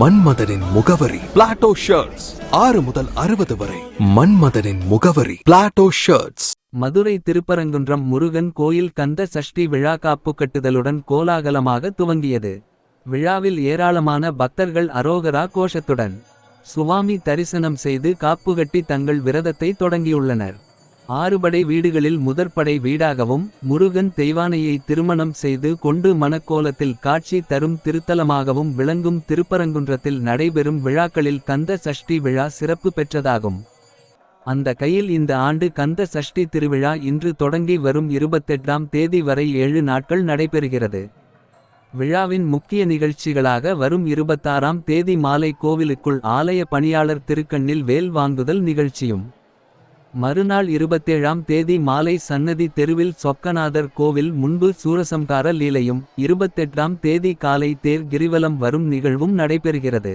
மன்மதனின் முகவரி. Plato shirts ஆறு முதல் அறுபது வரை. மன்மதனின் முகவரி. பிளாட்டோ ஷர்ட்ஸ் மதுரை திருப்பரங்குன்றம் முருகன் கோயில் கந்த சஷ்டி விழா காப்பு கட்டுதலுடன் கோலாகலமாக துவங்கியது. விழாவில் ஏராளமான பக்தர்கள் அரோகரா கோஷத்துடன். சுவாமி தரிசனம் செய்து காப்புகட்டி தங்கள் விரதத்தை தொடங்கியுள்ளனர். ஆறுபடை வீடுகளில் முதற்படை வீடாகவும் முருகன் தெய்வானையை திருமணம் செய்து கொண்டு மணக்கோலத்தில் காட்சி தரும் திருத்தலமாகவும் விளங்கும் திருப்பரங்குன்றத்தில் நடைபெறும் விழாக்களில் கந்த சஷ்டி விழா சிறப்பு பெற்றதாகும். அந்த கையில் இந்த ஆண்டு கந்த சஷ்டி திருவிழா இன்று தொடங்கி வரும் இருபத்தெட்டாம் தேதி வரை ஏழு நாட்கள் நடைபெறுகிறது. விழாவின் முக்கிய நிகழ்ச்சிகளாக வரும் இருபத்தாறாம் தேதி மாலை கோவிலுக்குள் ஆலய பணியாளர் திருக்கண்ணில் வேல் வாங்குதல் நிகழ்ச்சியும் மறுநாள் இருபத்தேழாம் தேதி மாலை சன்னதி தெருவில் சொக்கநாதர் கோவில் முன்பு சூரசம்கார லீலையும் இருபத்தெட்டாம் தேதி காலை தேர் கிரிவலம் வரும் நிகழ்வும் நடைபெறுகிறது